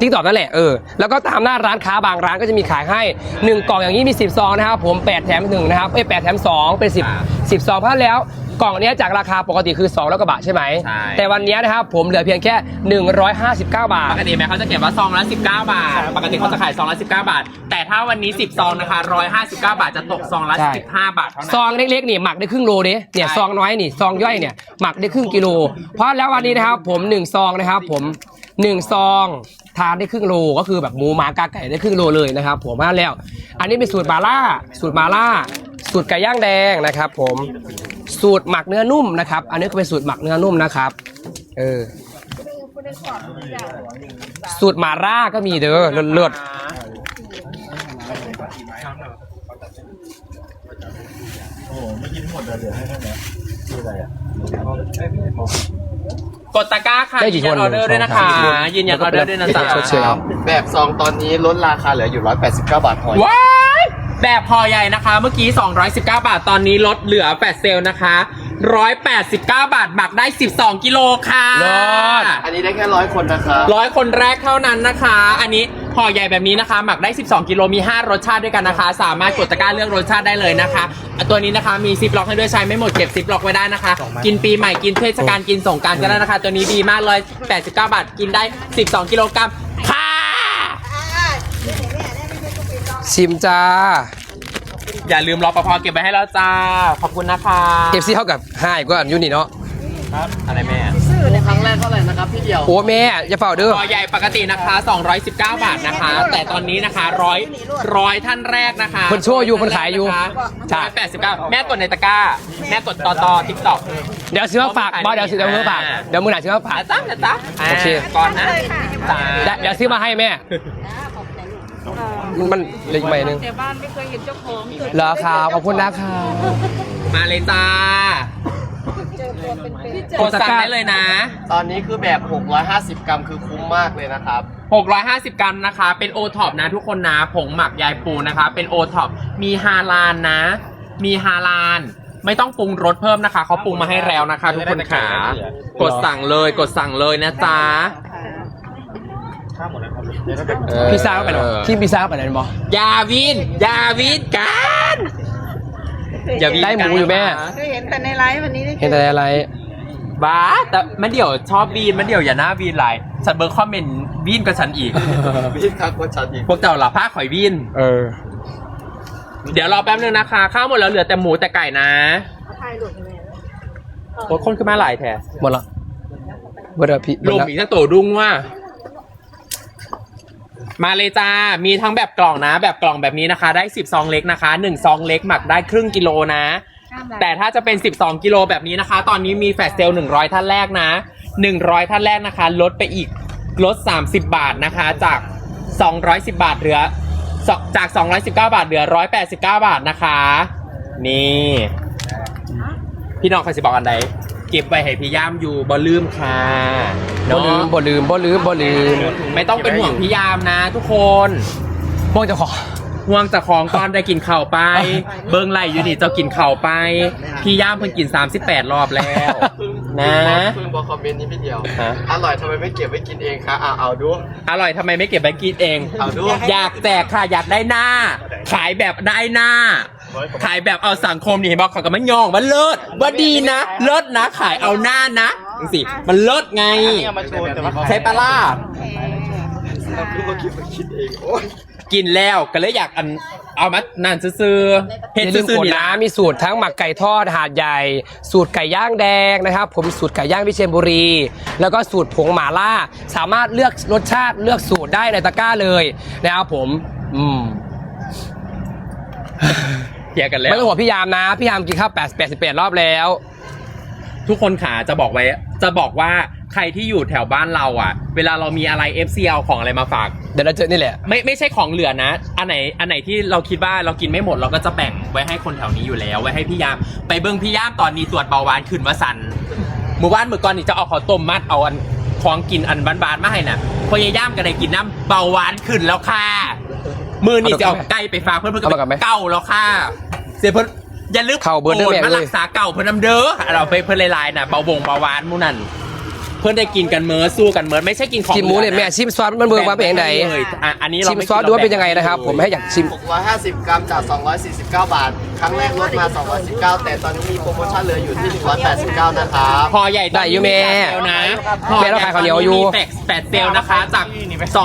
[SPEAKER 2] t ิ k t o อกนั่นแหละเออแล้วก็ตามหน้าร้านค้าบางร้านก็จะมีขายให้ 1 กล่องอย่างนี้มี 10 ซองนะครับผม 8 แถม 1 นะครับเอ้ย8แถม 2 เป็น 10 10ซองเพราะแล้วกล่องเนี้ยจากราคาปกติคือ2แล้วกว่าบาทใช่ไหม
[SPEAKER 1] ใช่
[SPEAKER 2] แต่วันเนี้ยนะครับผมเหลือเพียงแค่ 159 บา
[SPEAKER 1] ป
[SPEAKER 2] ท
[SPEAKER 1] กติแม่เขาจะเขียนว่าซองละ19 บาท ปกติเขาจะขายซองละ19 บาท แต่ถ้าวันนี้ 10 ซองนะคะ 159 บาทจะตกซองละ
[SPEAKER 2] ใช่
[SPEAKER 1] 15 บาทเท่านั้น
[SPEAKER 2] ซองเล็กๆนี่หมักได้ครึ่งโลเด้เนี่ย
[SPEAKER 1] ใช่
[SPEAKER 2] ซองน้อยนี่ซองย่อยเนี่ยหมักได้ครึ่งกิโล เพราะแล้ววันนี้นะครับผมหนึ่งซองนะครับผมหนึ่งซองทานได้ครึ่งโลก็คือแบบหมูหมากาไก่ได้ครึ่งโลเลยนะครับผมมาแล้ว อันนี้เป็นสูตรมาล่าสูตรมาล่า สูตรไก่ย่างแดงนะครับ ผมสูตรหมักเนื้อนุ่มนะครับ อันนี้ก็เป็นสูตรหมักเนื้อนุ่มนะครับ เออ สูตรหมาล่าก็มีเด้อเลิศ
[SPEAKER 4] โอ้ไม่กินหมดเลยเหลือให้ท่านี้คืออะไรอะ
[SPEAKER 1] กดตะกร้าค่ะ
[SPEAKER 2] ได้
[SPEAKER 1] ยื
[SPEAKER 2] กี่
[SPEAKER 1] น
[SPEAKER 2] ค
[SPEAKER 1] ยั
[SPEAKER 2] น
[SPEAKER 1] นออเดอร์ด้วยนะคะ ยืนยันออเดอร์ด้วยนะจ๊ะ
[SPEAKER 2] ชดเชย
[SPEAKER 5] แบบซองตอนนี้ลดราคาเหลืออยู่ 189 บาทพอ
[SPEAKER 1] ว้ายแบบพอใหญ่นะคะ เมื่อกี้ 219 บาท ตอนนี้ลดเหลือแฟดเซลนะคะ 189 บาทบักได้ 12 กิโลค่ะ
[SPEAKER 2] เลิศ
[SPEAKER 5] อันนี้ได้แค่ร้อยคนนะครับ
[SPEAKER 1] ร้อยคนแรกเท่านั้นนะคะ อันนี้ ห่อใหญ่แบบนี้นะคะ หมักได้ 12 กิโลมี 5 รสชาติด้วยกันนะคะ สามารถกดตะกร้าเลือกรสชาติได้เลยนะคะอะตัวนี้นะคะมีซิปล็อกให้ด้วยใช้ไม่หมดเก็บซิปล็อกไว้ได้นะคะ กินปีใหม่กินเทศกาลกินสงกรารก็ได้นะคะ ตัวนี้ดีมากเลย89 บาทกินได้ 12 กิโลกรัมค่ะ
[SPEAKER 2] ชิมจ้า
[SPEAKER 1] อย่าลืมรอปภเก็บไว้ให้แล้วจ้าขอบคุณนะคะ
[SPEAKER 2] เอฟซีเท่ากับห้าอีกก็อันอยูนี่เนาะ
[SPEAKER 1] อะไรแม่
[SPEAKER 5] ครั้งแรกเท่าไหร่นะครับพี่เดียว
[SPEAKER 2] โอ้แม่อย่าเฝ้าเด้อ
[SPEAKER 1] ห่อใหญ่ปกตินะคะ 219 บาทนะคะ แต่ตอนนี้นะคะร้อยร้อยท่านแรกนะคะ
[SPEAKER 2] คนโชว์อยู่คนขายอยู่
[SPEAKER 1] ใช่89 แม่กดในตะกร้า แม่กดต่อต่อทิกตอก
[SPEAKER 2] เดี๋ยวซื้อมาฝากบอสเดี๋ยวซื้อเดี๋ยวซื้อมาฝากเดี๋ยวมือหนาซื้อมาฝาก
[SPEAKER 1] อะจ้าจ้าจ้า
[SPEAKER 2] โอเค
[SPEAKER 1] ก่อนนะจ้า
[SPEAKER 2] เดี๋ยวเดี๋ยวซื้อมาให้แม่ มันมันเล็กใหม่นึง
[SPEAKER 3] แต่บ้านไม่เคยเห็นเจ้าของเกิด
[SPEAKER 2] เหรอครับขอบคุณนะครับ
[SPEAKER 1] มาเลยจ้า
[SPEAKER 3] เจอตัวเป็นๆ
[SPEAKER 1] กดสั่งได้เลยนะ
[SPEAKER 5] ตอนนี้คือแบบ 650 กรัมคือคุ้มมากเลยนะครับ
[SPEAKER 1] 650 กรัมนะคะ เป็นโอท็อปนะทุกคนนะ ผงหมักยายปูนะคะ เป็นโอท็อป มีฮาลานนะ มีฮาลาน ไม่ต้องปรุงรสเพิ่มนะคะ เขาปรุงมาให้แล้วนะคะ ทุกคนค่ะกดสั่งเลย กดสั่งเลยนะจ๊ะ
[SPEAKER 4] ข้าวหมดแล้วครับเดี๋ยวถ้าเป็น
[SPEAKER 1] เออ
[SPEAKER 2] พิซซ่าก็ไปเนาะที่พิซซ่าก็ไปไหนบอ
[SPEAKER 1] อย่าวินอย่าวินกัน อย่าวิน
[SPEAKER 2] ได้หมูอยู่แม่
[SPEAKER 1] กันนะคะ
[SPEAKER 3] เคยเห็นแต่ในไลฟ์วันนี้ได้
[SPEAKER 2] เห็นแต่อะไร
[SPEAKER 1] บ้าแต่มันเดี๋ยวชอบวีนมันเดี๋ยวอย่าหน้าวีนไลน์ฉันเบิร์คอมเมนต์วีนกับฉันอีก
[SPEAKER 5] พี่ทักว่าชัดอีก
[SPEAKER 1] พวกเจ้าหลับผ้าข่อยวีน
[SPEAKER 2] เออ
[SPEAKER 1] เดี๋ยวรอแป๊บนึงนะคะ ข้าวหมดแล้วเหลือแต่หมูแต่ไก่นะ
[SPEAKER 3] ถ่ายหลุดใช่ไหม
[SPEAKER 1] โอ้ยคนขึ้นมาหลายแท้
[SPEAKER 2] หมดละเบอร์พี่
[SPEAKER 1] ลมอีกทั้งตัวดุ้งว่า มาเลยจ้า มีทั้งแบบกล่องนะ แบบกล่องแบบนี้นะคะ ได้10ซองเล็กนะคะ1ซองเล็กหมักได้ครึ่งกิโลนะ แต่ถ้าจะเป็น 12 กิโลแบบนี้นะคะ ตอนนี้มีแฟลชเซลล์100 ท่านแรกนะ 100 ท่านแรกนะคะ ลดไปอีกลด 30 บาทนะคะ จาก 210 บาทเหลือสจาก 219 บาทเหลือ 189 บาทนะคะ นี่ พี่น้องใครสิบอกอันใด เก็บไว้ให้พี่ย่ามอยู่บ่ลืมค่ะ
[SPEAKER 2] บ่ลืมบ่ลืมบ่ลืมบ่ลืม
[SPEAKER 1] ไม่ต้องเป็นห่วงพี่ยามนะ ทุกคน
[SPEAKER 2] พวกเจ้าของ
[SPEAKER 1] ห่วงจากของก่อนได้กินเข่าวไป เบิ้งไหลอยู่นี่เจ้ากินเข่าวไป พี่ย่ามเพิ่งกิน 38 รอบแล้ว นะ
[SPEAKER 5] เพิ่งบอกคอมเมนต์นี้พี่เดียว
[SPEAKER 1] ฮะ
[SPEAKER 5] อร่อยทำไมไม่เก็บไว้กินเองคะอะเอาดู
[SPEAKER 1] อร่อยทำไมไม่เก็บไปกินเอง
[SPEAKER 5] เอาดู
[SPEAKER 1] อยากแจกค่ะอยากได้หน้า ขายแบบได้หน้า ขายแบบเอาสังคมนี่เห็นบอกเขาก็ไม่ยองมันเลิศว่าดีนะ เลิศนะ ขายเอาหน้านะจังสิมันเลิศไง
[SPEAKER 5] เอามาโชว์แต่ว่า
[SPEAKER 1] ใช่ปะล่ะ
[SPEAKER 5] เราดูว่าเก็บไว้คิดเองโอ้ย
[SPEAKER 1] กินแล้วก็เลยอยากอันเอามานั่นซื้อๆเห็
[SPEAKER 2] อนย่าลืม
[SPEAKER 1] ซื้อก
[SPEAKER 2] ด
[SPEAKER 1] ๆนี่
[SPEAKER 2] นะ
[SPEAKER 1] นะ
[SPEAKER 2] มีสูตรทั้งหมักไก่ทอดหาดใหญ่ สูตรไก่ย่างแดงนะครับ ผมสูตรไก่ย่างวิเชียรบุรี แล้วก็สูตรผงหม่าล่า สามารถเลือกรสชาติเลือกสูตรได้ในตะกร้าเลยนะครับผม อืม
[SPEAKER 1] เคลียร์กันแล้ว
[SPEAKER 2] ไม่ต้องห่วงพี่ยามนะ พี่ยามกินข้าว8 88รอบแล้ว
[SPEAKER 1] ทุกคนขาจะบอกไว้ จะบอกว่าใครที่อยู่แถวบ้านเราอะ เวลาเรามีอะไร FC เอาของอะไรมาฝาก
[SPEAKER 2] เดี๋ยวเราเจอนี่แหละ
[SPEAKER 1] ไม่ไม่ใช่ของเหลือนะ อันไหนอันไหนที่เราคิดว่าเรากินไม่หมดเราก็จะแบ่งไว้ให้คนแถวนี้อยู่แล้วไว้ให้พี่ยาม ไปเบิ้งพี่ยามตอนนี้ตรวจเบาหวานขึ้นว่าสันเมื่อวานเมื่อก่อนนี่จะเอาข้าวต้มมัดเอาอันของกินอันบานๆมาให้น่ะพอยายย่ามก็ได้กินน้ำเบาหวานขึ้นแล้วค่ะ มือนี่จะเอาไก่ไปฝากเพื่อนเพื่อนก็
[SPEAKER 2] เอามากับไหม
[SPEAKER 1] เก่าแล้วค่ะ เสียเพื่อนอย่าลืม
[SPEAKER 2] เข้าเบิร์ดเด้อ
[SPEAKER 1] โอน
[SPEAKER 2] แม่
[SPEAKER 1] มา
[SPEAKER 2] เอ้ย
[SPEAKER 1] รักษาเก่าเพื่อนน้ำเด้อเราไปเพื่อนลายๆน่ะเบาบงเบาหวานหมูนั่นเพื่อนได้กินกันเมื่อสู้กันเมื่อไม่ใช่กินของ
[SPEAKER 2] ชิมหมู
[SPEAKER 1] หลื
[SPEAKER 2] เนี่
[SPEAKER 1] อยนะ
[SPEAKER 2] แม่ชิมซอสมันเบิร์มาเป็นยังไง
[SPEAKER 1] เลยอะอันนี้เรา
[SPEAKER 2] ชิม
[SPEAKER 1] ไม่
[SPEAKER 2] ซอสดูว่าเป็นยังไงนะครับ ผมให้อยากชิม
[SPEAKER 5] 650 กรัมจาก 249 บาท ครั้งแรกลดมา 219 แต่ตอนนี้มีโปรโมชั่นเหลืออยู่ที่ 189 นะครับ
[SPEAKER 1] พอใหญ่
[SPEAKER 2] ได้อยู่แม่
[SPEAKER 1] แซลนะ
[SPEAKER 2] แม่เราขายข้าวเหนียวอยู่
[SPEAKER 1] แปดแปดเซลนะคะ จาก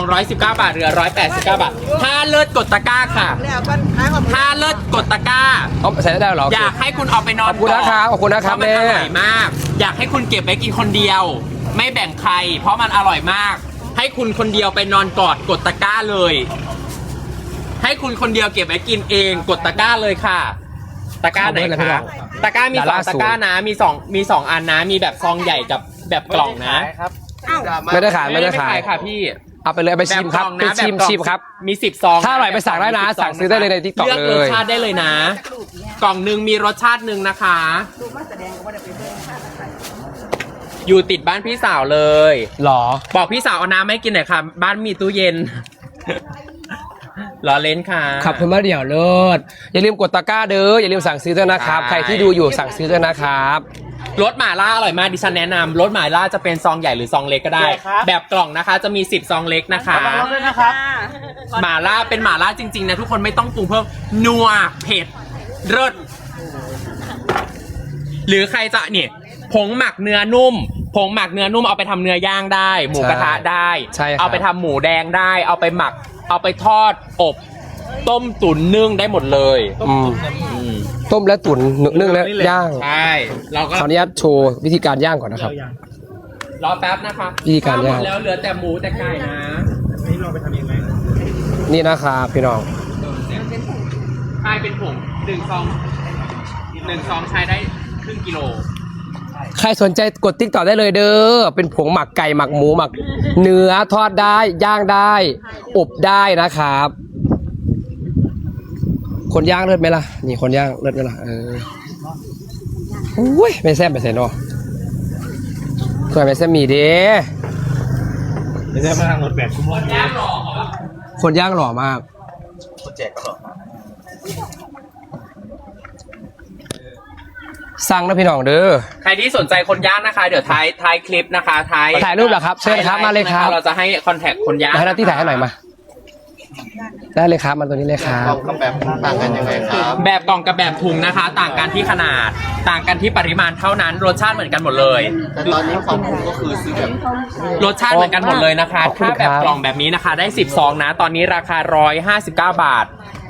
[SPEAKER 1] 219 บาทเหลือ 189 บาท ถ้าเลิศกดตะกร้าค่ะ
[SPEAKER 3] แล้วก็ขายของ
[SPEAKER 1] ถ้าเลิศกดตะกร้า
[SPEAKER 2] เอาใส่ได้เหรอ
[SPEAKER 1] อยากให้คุณเอาไปนอน
[SPEAKER 2] ขอบคุณนะครับขอบคุณนะครับ
[SPEAKER 1] เพามัน
[SPEAKER 2] แม่
[SPEAKER 1] อร่อยมาก อยากให้คุณเก็บไว้กินคนเดียว ไม่แบ่งใคร เพราะมันอร่อยมาก ให้คุณคนเดียวไปนอนกอดกดตะกร้าเลย ให้คุณคนเดียวเก็บไว้กินเองกดตะกร้าเลยค่ะ ตะกร้าไหน
[SPEAKER 2] ขอบคุณนะพี่น้
[SPEAKER 1] คะ
[SPEAKER 2] อง
[SPEAKER 1] ตะกร้ามีส
[SPEAKER 2] ดา
[SPEAKER 1] อง
[SPEAKER 2] รา
[SPEAKER 1] ตะ
[SPEAKER 2] สูง
[SPEAKER 1] กร้านะมีสองมีสองอันนะ มีแบบซองใหญ่กับแบบกล่องนะ
[SPEAKER 2] ไม่ได้ขายไม่ได้ขาย
[SPEAKER 1] ค่ะพี่
[SPEAKER 2] เอาไปเลยเอาไปชิมครับ
[SPEAKER 1] แบบกล่อง
[SPEAKER 2] ไป
[SPEAKER 1] นะ
[SPEAKER 2] ชิม
[SPEAKER 1] แบบกล่อง
[SPEAKER 2] ชิมครับ
[SPEAKER 1] มีสิบซอง
[SPEAKER 2] ถ้าอร่อยไปสั่งได้นะ
[SPEAKER 1] แบบ
[SPEAKER 2] สั่งซื้อได้เลยใน TikTok
[SPEAKER 1] เลือกรส
[SPEAKER 2] เลย
[SPEAKER 1] ชาติได้เลยนะ กล่องหนึ่งมีรสชาติหนึ่งนะคะอยู่ติดบ้านพี่สาวเลย
[SPEAKER 2] หรอ
[SPEAKER 1] บอกพี่สาวเอาน้ำให้กินหน่อยค่ะ บ้านมีตู้เย็น รอเล่นค่ะ
[SPEAKER 2] ขับเพิ่มมาเดี่ยวเลิศอย่าลืมกดตะกร้าเด้ออย่าลืมสั่งซื้อด้วยนะครับ
[SPEAKER 1] ใช่
[SPEAKER 2] ใครที่ดูอยู่สั่งซื้อด้วยนะครับ
[SPEAKER 1] รสหม่าล่าอร่อยมากดิฉันแนะนำรสหม่าล่าจะเป็นซองใหญ่หรือซองเล็กก็ได้แบบกล่องนะคะ จะมี 10 ซองเล็กนะคะหม่าล่าเป็นหม่าล่าจริงๆนะทุกคนไม่ต้องปรุงเพิ่มนัวเผ็ดเลิศหรือใครจะเนี่ยผงหมักเนื้อนุ่ม ผงหมักเนื้อนุ่มเอาไปทำเนื้อย่างได้ หมูกระทะได้
[SPEAKER 2] ใช่ครับ
[SPEAKER 1] เอาไปทำหมูแดงได้ เอาไปหมัก เอาไปทอดอบ ต้มตุ๋นนึ่งได้หมดเลย
[SPEAKER 2] อืม
[SPEAKER 1] อืม
[SPEAKER 2] ต้มและตุ๋นนึ่งและย่าง
[SPEAKER 1] ใช่เราก็
[SPEAKER 2] ขออนุญาตโชว์วิธีการย่างก่อนนะครับ
[SPEAKER 1] รอแป๊บนะคะ
[SPEAKER 2] วิธีการ
[SPEAKER 1] หม
[SPEAKER 2] ย่าง
[SPEAKER 1] ดแล้วเหลือแต่หมูแต่ไก่นะ
[SPEAKER 2] นี่นะครับพี่น้อง
[SPEAKER 1] ใช่เป็นผงหนึ่งซองหนึ่งซองใช้ได้ครึ่งกิโล
[SPEAKER 2] ใครสนใจกดติ๊กต่อได้เลยเด้อ เป็นผงหมักไก่หมักหมูหมัก เนื้อทอดได้ ย่างได้ อบได้นะครับ คนย่างเลิศไหมล่ะ นี่คนย่างเลิศไหมล่ะ เอออุ้ยไม่แซ่บไปใส่นอเคยไม่แซ่บมีเด้
[SPEAKER 4] ไม่ใช่มาทางรถแบบคุ้มว่า
[SPEAKER 1] ย่างหรอ
[SPEAKER 2] คนย่างหล่อมาก
[SPEAKER 4] แจกก็หรอ
[SPEAKER 2] สั่งนะพี่น้องเด้อ
[SPEAKER 1] ใครที่สนใจคนย่างนะคะ เดี๋ยวท้ายท้ายคลิปนะคะท้าย
[SPEAKER 2] ถ่ายรูปเหรอครับเชิญครับมาเลยครับ
[SPEAKER 1] เราจะให้คอนแทคคนย่าง
[SPEAKER 2] ให้หน้าที่ถ่ายให้หน่อยมา ได้เลยครับมาตัวนี้เลยครั
[SPEAKER 5] กล่อบงกับแบบต่างกันยังไงครับ
[SPEAKER 1] แบบกล่องกับแบบถุงนะคะ ต่างกันที่ขนาด ต่างกันที่ปริมาณเท่านั้น รสชาติเหมือนกันหมดเลย
[SPEAKER 5] แต่ตอนนี้ความคุ้มก็คือซื้อแบบ
[SPEAKER 1] รสชาติเหมือนกันหมดเลยนะคะ
[SPEAKER 2] ขอบคุณ
[SPEAKER 1] ถ้าแบบ
[SPEAKER 2] ครับ
[SPEAKER 1] กล่องแบบนี้นะคะ ได้10ซองนะ ตอนนี้ราคา 159 บาท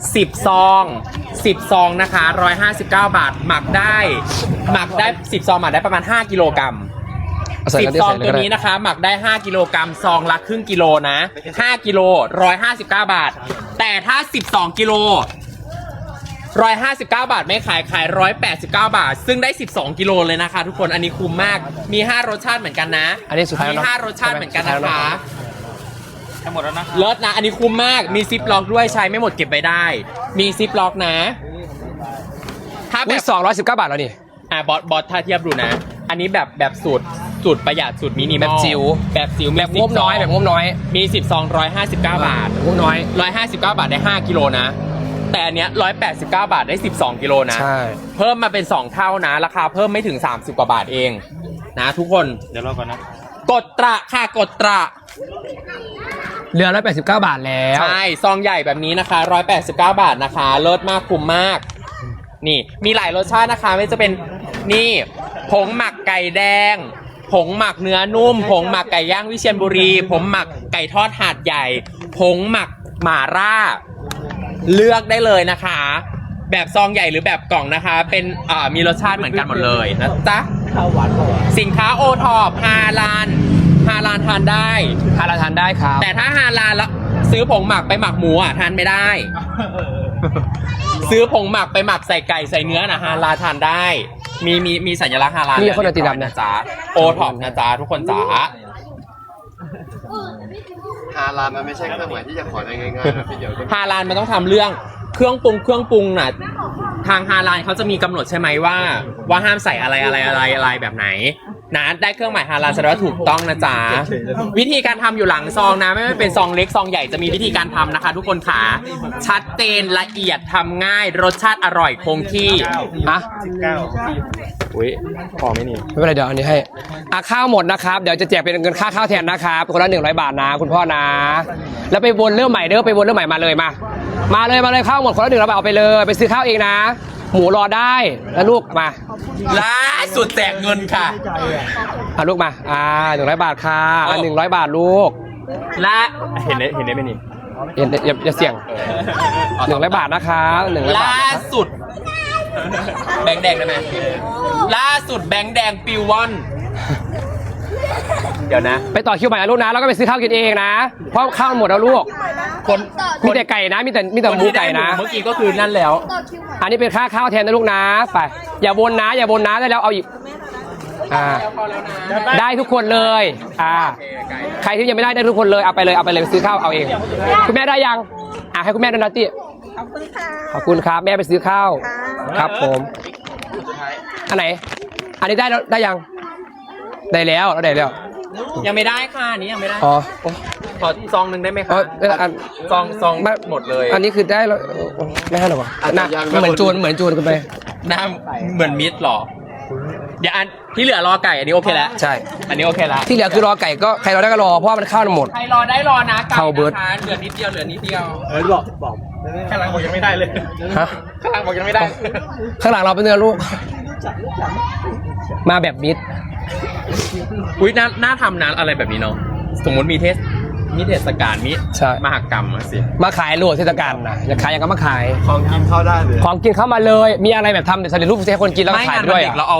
[SPEAKER 1] 10 ซอง 10 ซองนะคะ 159 บาท หมักได้ หมักได้ 10 ซองหมักได้ประมาณ 5 กิโลกรัม
[SPEAKER 2] ใส่
[SPEAKER 1] สิบ
[SPEAKER 2] กันได้
[SPEAKER 1] ซอง
[SPEAKER 2] ใส่เลย
[SPEAKER 1] ตัว
[SPEAKER 2] ก็ได้
[SPEAKER 1] นี้นะคะ หมักได้ 5 กิโลกรัมซองละครึ่งกิโลนะ 5 กิโล 159 บาท แต่ถ้า 12 กิโล 159 บาทไม่ขายขาย 189 บาท ซึ่งได้ 12 กิโลเลยนะคะ ทุกคนอันนี้คุ้มมากมี 5 รสชาติเหมือนกันนะ
[SPEAKER 2] อันนี้สุดท้าย
[SPEAKER 1] มี
[SPEAKER 2] แล้วเนอะ
[SPEAKER 1] 5รสชาติเหมือนกัน
[SPEAKER 2] สุดท้าย
[SPEAKER 1] นะ
[SPEAKER 2] แล้ว
[SPEAKER 1] คะ
[SPEAKER 2] เนอะ
[SPEAKER 4] ทั้งหมดแล้วนะครับ
[SPEAKER 1] เลิศนะ อันนี้คุ้มมาก มีซิปล็อกด้วยใช้ไม่หมดเก็บไว้ได้ มีซิปล็อกนะ ถ้าแบ
[SPEAKER 2] อุ้ย
[SPEAKER 1] บ
[SPEAKER 2] สองร้อยสิบเก้าบาทแล้วนี่
[SPEAKER 1] อะบอสบอสถ้าเทียบดูนะ อันนี้แบบแบบสูตรสูตรประหยัดสูตรมินิมอล
[SPEAKER 2] แบบจิ๋ว
[SPEAKER 1] แบบจิ๋ว
[SPEAKER 2] แบบงบน้อยแบบงบน้อย
[SPEAKER 1] มี10ซอง159บาท
[SPEAKER 2] งบน้อย
[SPEAKER 1] 159 บาทได้ 5 กิโลนะ แต่อันเนี้ย189 บาทได้ 12 กิโลนะ
[SPEAKER 2] ใช่
[SPEAKER 1] เพิ่มมาเป็น 2 เท่านะ ราคาเพิ่มไม่ถึง 30 กว่าบาทเอง นะทุกคน
[SPEAKER 4] เดี๋ยวรอก่อนนะ
[SPEAKER 1] กดตระค่ะกดตระ
[SPEAKER 2] เหลือร้อยแปดสิบเก้าบาทแล้ว
[SPEAKER 1] ใช่ ซองใหญ่แบบนี้นะคะ 189 บาทนะคะเลิศมากคุ้มมาก นี่มีหลายรสชาตินะคะ ไม่ว่าจะเป็นนี่ผงหมักไก่แดง ผงหมักเนื้อนุ่ม ผงหมักไก่ย่างวิเชียรบุรี ผงหมักไก่ทอดหาดใหญ่ ผงหมักหม่าล่า เลือกได้เลยนะคะ แบบซองใหญ่หรือแบบกล่องนะคะ เป็นอ่ามีรสชาติเหมือนกันหมดเลยนะจ๊ะสินค้าโอทอปฮาลาน ฮาลานทานได้
[SPEAKER 2] ทานละทานได้ครับ
[SPEAKER 1] แต่ถ้าฮาลาลแล้วซื้อผงหมักไปหมักหมูอะทานไม่ได้ ซื้อผงหมักไปหมักใส่ไก่ใส่เนื้อนะฮาลาทานได้ มีมีมีสัญลักษณ์ฮาลา
[SPEAKER 2] มีคน
[SPEAKER 1] เรียบร้อย
[SPEAKER 2] ติดดำนะ
[SPEAKER 1] จ๊ะโอท็อปนะจ๊ะทุกคนจ๋า
[SPEAKER 5] ฮาลาลมันไม่ใช่เครื่องหมายที่จะขอได้ง่ายๆนะพี่เดี๋ยว
[SPEAKER 1] ฮาลานมันต้องทำเรื่องเครื่องปรุงเครื่องปรุงน่ะทางฮาลานเขาจะมีกำหนดใช่ไหมว่า ว่าห้ามใส่อะไรอะไรอะไรอะไรแบบไหน นะได้เครื่องหมายฮาลานแสดงว่าถูกต้องนะจ๊ะวิธีการทำอยู่หลังซองนะไม่ว่าเป็นซองเล็กซองใหญ่จะมีวิธีการทำนะคะ ทุกคนขาชัดเจนละเอียดทำง่าย รสชาติอร่อยคงที่
[SPEAKER 2] ฮะ
[SPEAKER 1] อุ้ยพอไหมนี่
[SPEAKER 2] ไม่เป็นไรเดี๋ยวอันนี้ให้อะข้าวหมดนะครับ เดี๋ยวจะแจกเป็นเงินค่าข้าวแทนนะครับคนละหนึ่งร้อยบาทนะคุณพ่อนะ แล้วไปวนเรื่องใหม่เด้อไปวนเรื่องใหม่มาเลยมา มาเลยมาเลยข้าวหมดคนละหนึ่งร้อยบาทเอาไปเลย ไปซื้อข้าวเองนะ หมูรอได้แล้วลูกมา
[SPEAKER 1] ล่าสุดแจกเงินค่ะ
[SPEAKER 2] อะลูกมาอ่าหนึ่งร้อยบาทค่ะอะหนึ่งร้อยบาทลูก
[SPEAKER 1] และเห็นได้เห็นได้ไหมนี่
[SPEAKER 2] อย่าอย่าอย่าเสี่ยงหนึ่งร้อยบาทนะคะหนึ่งร้อยบาท
[SPEAKER 1] ล่า
[SPEAKER 2] นะคะ
[SPEAKER 1] สุด แบงค์แดงได้ไหมล่าสุดแบงค์แดงปิววอนเดี๋ยวนะ
[SPEAKER 2] ไปต่อคิวใหม่นะลูกนะแล้วก็ไปซื้อข้าวกินเองนะเพราะข้าวหมดแล้วลูก
[SPEAKER 1] คน
[SPEAKER 2] มีแต่ไก่นะ มีแต่มีแต่หมูไก่นะ
[SPEAKER 1] เมื่อกี้ก็คือนั่นแล้ว
[SPEAKER 2] อันนี้เป็นค่าข้าวแทนนะลูกนะไปอย่าวนนะ อย่าวนนะได้แล้วเอาอีกอ่าได้ทุกคนเลยอ่าใครที่ยังไม่ได้ได้ทุกคนเลยเอาไปเลยเอาไปเลยไปซื้อข้าวเอาเอง คุณแม่ได้ยังอ่าให้คุณแม่ด้วยนะติ
[SPEAKER 3] ขอบคุณค่ะ
[SPEAKER 2] ขอบคุณครับแม่ไปซื้อข้าว
[SPEAKER 3] ค่ะ
[SPEAKER 2] ครับผมอันไหน อันนี้ได้แล้วได้ยัง ได้แล้วเราได้แล้ว
[SPEAKER 1] ยังไม่ได้ค่ะอันนี้ยังไม่ได้
[SPEAKER 2] อ๋อ
[SPEAKER 1] ขอซองหนึ่งได้ไหม
[SPEAKER 2] อ๋
[SPEAKER 1] คะ
[SPEAKER 2] อเอออัน
[SPEAKER 1] ซองซอง
[SPEAKER 2] ไม่
[SPEAKER 1] หมดเลย
[SPEAKER 2] อันนี้คือได้แล้วไม่ให้หรอวะหน้าเหมือนจูนเหมือนจูนกันไป
[SPEAKER 1] หน้าเหมือนมิดหรอ เดี๋ยวอันที่เหลือรอไก่อันนี้โอเคแล้ว
[SPEAKER 2] ใช่
[SPEAKER 1] อันนี้โอเคแล้ว
[SPEAKER 2] ที่เหลือคือรอไก่ก็ใครรอได้ก็รอเพราะว่ามันข้าวมันหมด
[SPEAKER 1] ใครรอได้รอนะไก่
[SPEAKER 2] เข้าเบิร์ด
[SPEAKER 1] นะคะเหลือนิดเดียวเหลือนิดเดียว
[SPEAKER 4] เออบอกบอกข้างหลังบอกยังไม่ได้เลย
[SPEAKER 2] ฮะ
[SPEAKER 1] ข้างหลังบอกยังไม่ได้
[SPEAKER 2] ข้างหลังเราเป็นเนื้อลูกมาแบบมิด
[SPEAKER 1] อุ้ยน่าน่าทำนะอะไรแบบนี้เนาะสมมติมีเทศ มีเทศกาลมี
[SPEAKER 2] ใช่
[SPEAKER 1] มหกรรมอะสิ
[SPEAKER 2] มาขายโหลดเทศกาลนะอยากขายยังก็มาขาย
[SPEAKER 5] ของกินเข้าได้เลย
[SPEAKER 2] ของกินเข้ามาเลย มีอะไรแบบทำเป็นสำเร็จรูปให้คนกินแล้วก็
[SPEAKER 1] ไม่
[SPEAKER 2] ขาย
[SPEAKER 1] งาน
[SPEAKER 2] ไป
[SPEAKER 1] วั
[SPEAKER 2] ด้วย
[SPEAKER 1] นเด็ก
[SPEAKER 2] อะ
[SPEAKER 1] เราเอา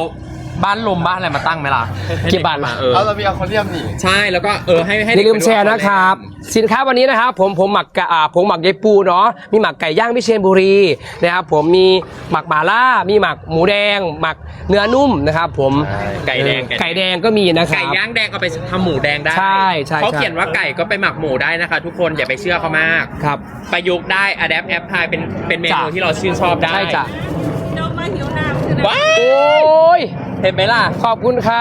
[SPEAKER 1] บ้านลมบ้านอะไรมาตั้งไหมล่ะให้
[SPEAKER 2] กี่บาท
[SPEAKER 1] เด็มาเออ
[SPEAKER 5] เอาเรามีอะคอเรียมนี่
[SPEAKER 1] ใช่แล้วก็เออให้ให้
[SPEAKER 2] อย่าลืม
[SPEAKER 1] เด็กไป
[SPEAKER 2] แชร์นะครับ สินค้าวันนี้นะครับ ผมผมหมักกะอ่าผมหมักยายปูเนาะมีหมักไก่ย่างวิเชียรบุรีนะครับผมมีหมักหมาล่ามีหมักหมูแดง หมักเนื้อนุ่มนะครับผม
[SPEAKER 1] ไก่แดง
[SPEAKER 2] เออไก่แดงก็มีนะครั
[SPEAKER 1] ไก่
[SPEAKER 2] บ
[SPEAKER 1] ย่างแดงเอาไปทำหมูแดงได้
[SPEAKER 2] ใช่ใช่
[SPEAKER 1] เขา
[SPEAKER 2] ใช่
[SPEAKER 1] เขียนว่าไก่ก็ไปหมักหมูได้นะคะ ทุกคนอย่าไปเชื่อเขามาก
[SPEAKER 2] ครับ
[SPEAKER 1] ประยุกต์ได้ adapt app พายเป็นเป็นเมนู
[SPEAKER 2] จ้ะ
[SPEAKER 1] ที่เราชื่นชอบได้
[SPEAKER 2] ใช่จ้ะ
[SPEAKER 3] น้องมาหิวน้ำใช่ไหม
[SPEAKER 1] ว้า
[SPEAKER 2] โอ้ย
[SPEAKER 1] เห็นไหมล่ะ
[SPEAKER 2] ขอบคุณครับ